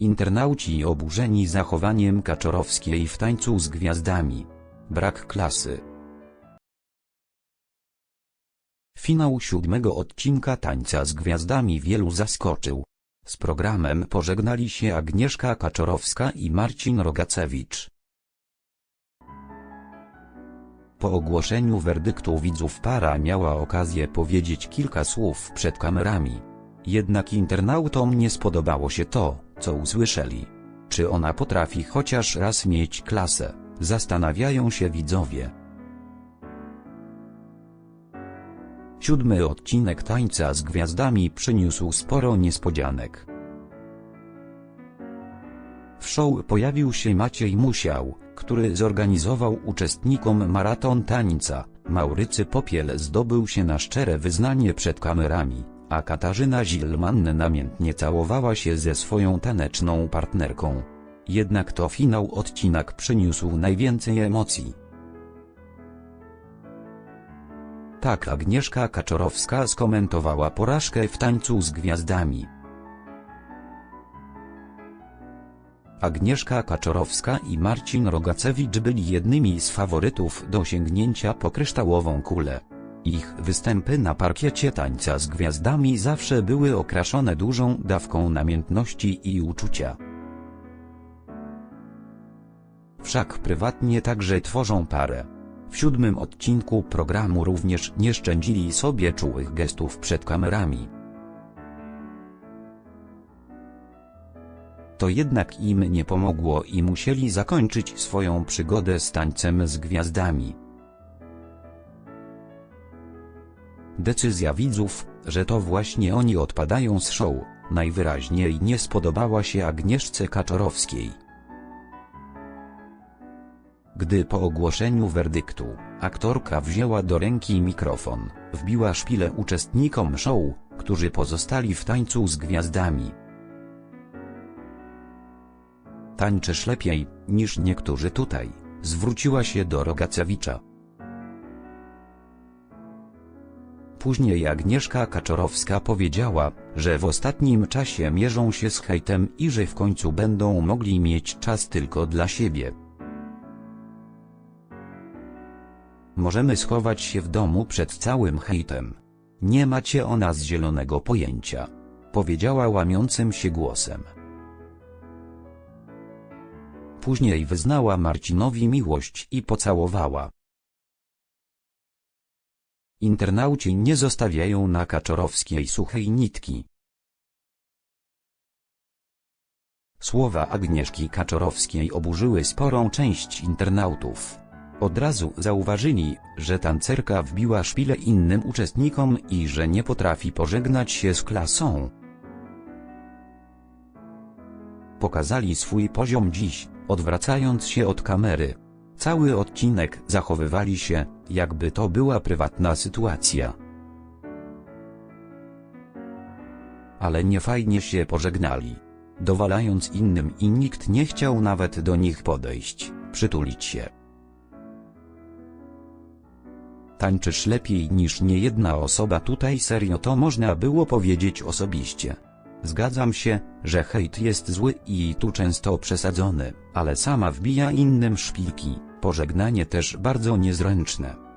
Internauci oburzeni zachowaniem Kaczorowskiej w tańcu z gwiazdami. Brak klasy. Finał siódmego odcinka Tańca z Gwiazdami wielu zaskoczył. Z programem pożegnali się Agnieszka Kaczorowska i Marcin Rogacewicz. Po ogłoszeniu werdyktu widzów para miała okazję powiedzieć kilka słów przed kamerami. Jednak internautom nie spodobało się to, co usłyszeli. Czy ona potrafi chociaż raz mieć klasę? Zastanawiają się widzowie. Siódmy odcinek Tańca z Gwiazdami przyniósł sporo niespodzianek. W show pojawił się Maciej Musiał, który zorganizował uczestnikom maraton tańca. Maurycy Popiel zdobył się na szczere wyznanie przed kamerami, a Katarzyna Zilman namiętnie całowała się ze swoją taneczną partnerką. Jednak to finał odcinek przyniósł najwięcej emocji. Tak Agnieszka Kaczorowska skomentowała porażkę w tańcu z gwiazdami. Agnieszka Kaczorowska i Marcin Rogacewicz byli jednymi z faworytów do sięgnięcia po kryształową kulę. Ich występy na parkiecie tańca z gwiazdami zawsze były okraszone dużą dawką namiętności i uczucia. Wszak prywatnie także tworzą parę. W siódmym odcinku programu również nie szczędzili sobie czułych gestów przed kamerami. To jednak im nie pomogło i musieli zakończyć swoją przygodę z tańcem z gwiazdami. Decyzja widzów, że to właśnie oni odpadają z show, najwyraźniej nie spodobała się Agnieszce Kaczorowskiej. Gdy po ogłoszeniu werdyktu, aktorka wzięła do ręki mikrofon, wbiła szpilę uczestnikom show, którzy pozostali w tańcu z gwiazdami. Tańczysz lepiej, niż niektórzy tutaj, zwróciła się do Rogacewicza. Później Agnieszka Kaczorowska powiedziała, że w ostatnim czasie mierzą się z hejtem i że w końcu będą mogli mieć czas tylko dla siebie. Możemy schować się w domu przed całym hejtem. Nie macie o nas zielonego pojęcia. Powiedziała łamiącym się głosem. Później wyznała Marcinowi miłość i pocałowała. Internauci nie zostawiają na Kaczorowskiej suchej nitki. Słowa Agnieszki Kaczorowskiej oburzyły sporą część internautów. Od razu zauważyli, że tancerka wbiła szpilę innym uczestnikom i że nie potrafi pożegnać się z klasą. Pokazali swój poziom dziś, odwracając się od kamery. Cały odcinek zachowywali się, jakby to była prywatna sytuacja. Ale nie fajnie się pożegnali. Dowalając innym i nikt nie chciał nawet do nich podejść, przytulić się. Tańczysz lepiej niż niejedna osoba tutaj serio to można było powiedzieć osobiście. Zgadzam się, że hejt jest zły i tu często przesadzony, ale sama wbija innym szpilki, pożegnanie też bardzo niezręczne.